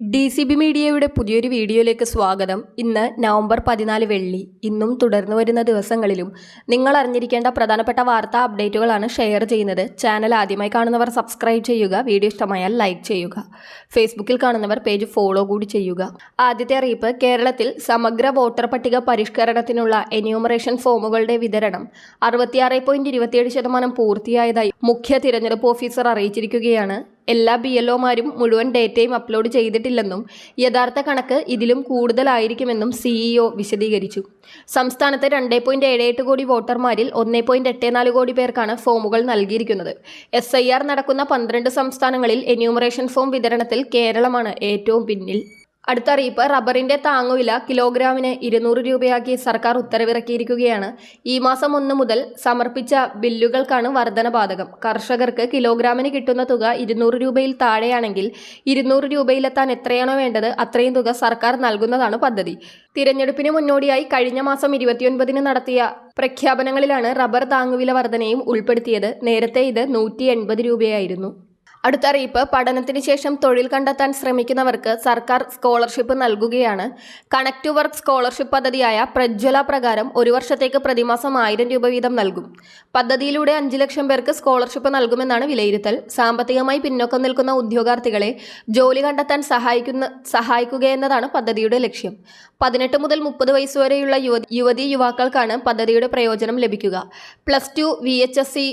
D C B മീഡിയയുടെ പുതിയൊരു വീഡിയോയിലേക്ക് സ്വാഗതം. ഇന്ന് നവംബർ പതിനാല് വെള്ളി. ഇന്നും തുടർന്നു വരുന്ന ദിവസങ്ങളിലും നിങ്ങൾ അറിഞ്ഞിരിക്കേണ്ട പ്രധാനപ്പെട്ട വാർത്താ അപ്ഡേറ്റുകളാണ് ഷെയർ ചെയ്യുന്നത്. ചാനൽ ആദ്യമായി കാണുന്നവർ സബ്സ്ക്രൈബ് ചെയ്യുക വീഡിയോ ഇഷ്ടമായാൽ ലൈക്ക് ചെയ്യുക. ഫേസ്ബുക്കിൽ കാണുന്നവർ പേജ് ഫോളോ കൂടി ചെയ്യുക. ആദ്യത്തെ അറിയിപ്പ് കേരളത്തിൽ സമഗ്ര വോട്ടർ പട്ടിക പരിഷ്കരണത്തിനുള്ള എന്യൂമറേഷൻ ഫോമുകളുടെ വിതരണം. അറുപത്തിയാറ് പോയിന്റ് ഇരുപത്തിയേഴ് ശതമാനം പൂർത്തിയായതായി മുഖ്യ തിരഞ്ഞെടുപ്പ് ഓഫീസർ അറിയിച്ചിരിക്കുകയാണ്. എല്ലാ ബി എൽ ഒമാരും മുഴുവൻ ഡേറ്റയും അപ്ലോഡ് ചെയ്തിട്ടില്ലെന്നും യഥാർത്ഥ കണക്ക് ഇതിലും കൂടുതലായിരിക്കുമെന്നും സിഇഒ വിശദീകരിച്ചു. സംസ്ഥാനത്ത് രണ്ട് പോയിന്റ് ഏഴ് എട്ട് കോടി വോട്ടർമാരിൽ ഒന്ന് പോയിന്റ് എട്ട് നാല് കോടി പേർക്കാണ് ഫോമുകൾ നൽകിയിരിക്കുന്നത്. എസ് ഐ ആർ നടക്കുന്ന പന്ത്രണ്ട് സംസ്ഥാനങ്ങളിൽ എന്യൂമറേഷൻ ഫോം വിതരണത്തിൽ കേരളമാണ് ഏറ്റവും പിന്നിൽ. അടുത്ത അറിയിപ്പ് റബ്ബറിന്റെ താങ്ങുവില കിലോഗ്രാമിന് ഇരുന്നൂറ് രൂപയാക്കി സർക്കാർ ഉത്തരവിറക്കിയിരിക്കുകയാണ്. ഈ മാസം ഒന്ന് മുതൽ സമർപ്പിച്ച ബില്ലുകൾക്കാണ് വർധന ബാധകം. കർഷകർക്ക് കിലോഗ്രാമിന് കിട്ടുന്ന തുക ഇരുന്നൂറ് രൂപയിൽ താഴെയാണെങ്കിൽ ഇരുന്നൂറ് രൂപയിലെത്താൻ എത്രയാണോ വേണ്ടത് അത്രയും തുക സർക്കാർ നൽകുന്നതാണ് പദ്ധതി. തിരഞ്ഞെടുപ്പിന് മുന്നോടിയായി കഴിഞ്ഞ മാസം ഇരുപത്തിയൊൻപതിന് നടത്തിയ പ്രഖ്യാപനങ്ങളിലാണ് റബ്ബർ താങ്ങുവില വർധനയും ഉൾപ്പെടുത്തിയത്. നേരത്തെ ഇത് നൂറ്റി രൂപയായിരുന്നു. അടുത്ത അറിയിപ്പ് പഠനത്തിന് ശേഷം തൊഴിൽ കണ്ടെത്താൻ ശ്രമിക്കുന്നവർക്ക് സർക്കാർ സ്കോളർഷിപ്പ് നൽകുകയാണ്. കണക്ട് വർക്ക് സ്കോളർഷിപ്പ് പദ്ധതിയായ പ്രജ്വല പ്രകാരം ഒരു വർഷത്തേക്ക് പ്രതിമാസം ആയിരം രൂപ വീതം നൽകും. പദ്ധതിയിലൂടെ അഞ്ച് ലക്ഷം പേർക്ക് സ്കോളർഷിപ്പ് നൽകുമെന്നാണ് വിലയിരുത്തൽ. സാമ്പത്തികമായി പിന്നോക്കം നിൽക്കുന്ന ഉദ്യോഗാർത്ഥികളെ ജോലി കണ്ടെത്താൻ സഹായിക്കുന്ന സഹായിക്കുകയെന്നതാണ് പദ്ധതിയുടെ ലക്ഷ്യം. പതിനെട്ട് മുതൽ മുപ്പത് വയസ്സുവരെയുള്ള യുവതി യുവാക്കൾക്കാണ് പദ്ധതിയുടെ പ്രയോജനം ലഭിക്കുക. Plus two V H S C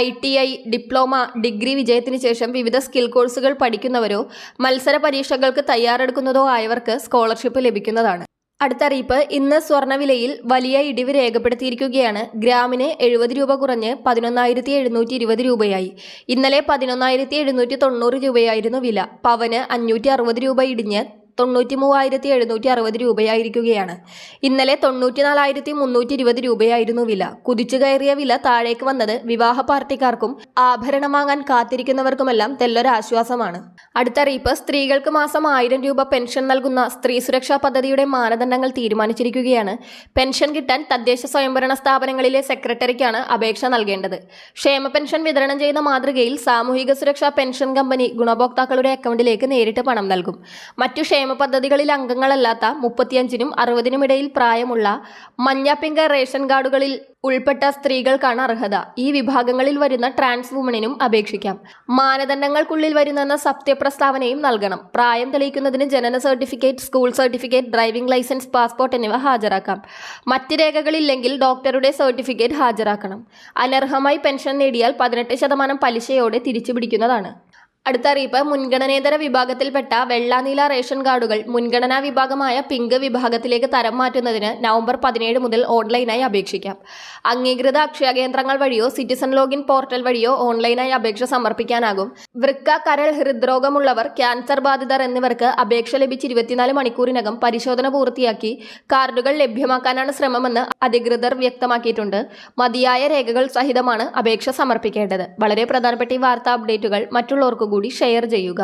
I T I diploma degree വിജയത്തിന് ശേഷം വിവിധ സ്കിൽ കോഴ്സുകൾ പഠിക്കുന്നവരോ മത്സര പരീക്ഷകൾക്ക് തയ്യാറെടുക്കുന്നതോ ആയവർക്ക് സ്കോളർഷിപ്പ് ലഭിക്കുന്നതാണ്. അടുത്ത അറിയിപ്പ് ഇന്ന് സ്വർണവിലയിൽ വലിയ ഇടിവ് രേഖപ്പെടുത്തിയിരിക്കുകയാണ്. ഗ്രാമിന് എഴുപത് രൂപ കുറഞ്ഞ് പതിനൊന്നായിരത്തി എഴുന്നൂറ്റി ഇരുപത് രൂപയായി. ഇന്നലെ പതിനൊന്നായിരത്തി എഴുന്നൂറ്റി തൊണ്ണൂറ് രൂപയായിരുന്നു വില. പവന് അഞ്ഞൂറ്റി അറുപത് രൂപ ഇടിഞ്ഞ് തൊണ്ണൂറ്റി മൂവായിരത്തി എഴുന്നൂറ്റി അറുപത് രൂപയായിരിക്കുകയാണ്. ഇന്നലെ തൊണ്ണൂറ്റി നാലായിരത്തി മുന്നൂറ്റി ഇരുപത് രൂപയായിരുന്നു വില. കുതിച്ചു കയറിയ വില താഴേക്ക് വന്നത് വിവാഹ പാർട്ടിക്കാർക്കും ആഭരണം വാങ്ങാൻ കാത്തിരിക്കുന്നവർക്കുമെല്ലാം തെല്ലൊരാശ്വാസമാണ്. അടുത്ത അറിയിപ്പ് സ്ത്രീകൾക്ക് മാസം ആയിരം രൂപ പെൻഷൻ നൽകുന്ന സ്ത്രീ സുരക്ഷാ പദ്ധതിയുടെ മാനദണ്ഡങ്ങൾ തീരുമാനിച്ചിരിക്കുകയാണ്. പെൻഷൻ കിട്ടാൻ തദ്ദേശ സ്വയംഭരണ സ്ഥാപനങ്ങളിലെ സെക്രട്ടറിക്കാണ് അപേക്ഷ നൽകേണ്ടത്. ക്ഷേമ പെൻഷൻ വിതരണം ചെയ്യുന്ന മാതൃകയിൽ സാമൂഹിക സുരക്ഷാ പെൻഷൻ കമ്പനി ഗുണഭോക്താക്കളുടെ അക്കൗണ്ടിലേക്ക് നേരിട്ട് പണം നൽകും. മറ്റു ക്ഷേമ പദ്ധതികളിൽ അംഗങ്ങളല്ലാത്ത മുപ്പത്തിയഞ്ചിനും അറുപതിനും ഇടയിൽ പ്രായമുള്ള മഞ്ഞ പിങ്ക റേഷൻ കാർഡുകളിൽ ഉൾപ്പെട്ട സ്ത്രീകൾക്കാണ് അർഹത. ഈ വിഭാഗങ്ങളിൽ വരുന്ന ട്രാൻസ് വുമണിനും അപേക്ഷിക്കാം. മാനദണ്ഡങ്ങൾക്കുള്ളിൽ വരുന്നെന്ന സത്യപ്രസ്താവനയും നൽകണം. പ്രായം തെളിയിക്കുന്നതിന് ജനന certificate school certificate driving licence passport എന്നിവ ഹാജരാക്കാം. മറ്റ് രേഖകളില്ലെങ്കിൽ ഡോക്ടറുടെ സർട്ടിഫിക്കറ്റ് ഹാജരാക്കണം. അനർഹമായി പെൻഷൻ നേടിയാൽ പതിനെട്ട് ശതമാനം പലിശയോടെ തിരിച്ചു പിടിക്കുന്നതാണ് അടുത്ത അറിയിപ്പ് മുൻഗണനേതര വിഭാഗത്തിൽപ്പെട്ട വെള്ളാനീല റേഷൻ കാർഡുകൾ മുൻഗണനാ വിഭാഗമായ പിങ്ക് വിഭാഗത്തിലേക്ക് തരം മാറ്റുന്നതിന് നവംബർ പതിനേഴ് മുതൽ ഓൺലൈനായി അപേക്ഷിക്കാം. അംഗീകൃത അക്ഷയ കേന്ദ്രങ്ങൾ വഴിയോ സിറ്റിസൺ ലോഗിൻ പോർട്ടൽ വഴിയോ ഓൺലൈനായി അപേക്ഷ സമർപ്പിക്കാനാകും. വൃക്ക കരൾ ഹൃദ്രോഗമുള്ളവർ ക്യാൻസർ ബാധിതർ എന്നിവർക്ക് അപേക്ഷ ലഭിച്ച് ഇരുപത്തിനാല് മണിക്കൂറിനകം പരിശോധന പൂർത്തിയാക്കി കാർഡുകൾ ലഭ്യമാക്കാനാണ് ശ്രമമെന്ന് അധികൃതർ വ്യക്തമാക്കിയിട്ടുണ്ട്. മതിയായ രേഖകൾ സഹിതമാണ് അപേക്ഷ സമർപ്പിക്കേണ്ടത്. വളരെ പ്രധാനപ്പെട്ട ഈ വാർത്താ അപ്ഡേറ്റുകൾ മറ്റുള്ളവർക്ക് കൂടി ഷെയർ ചെയ്യുക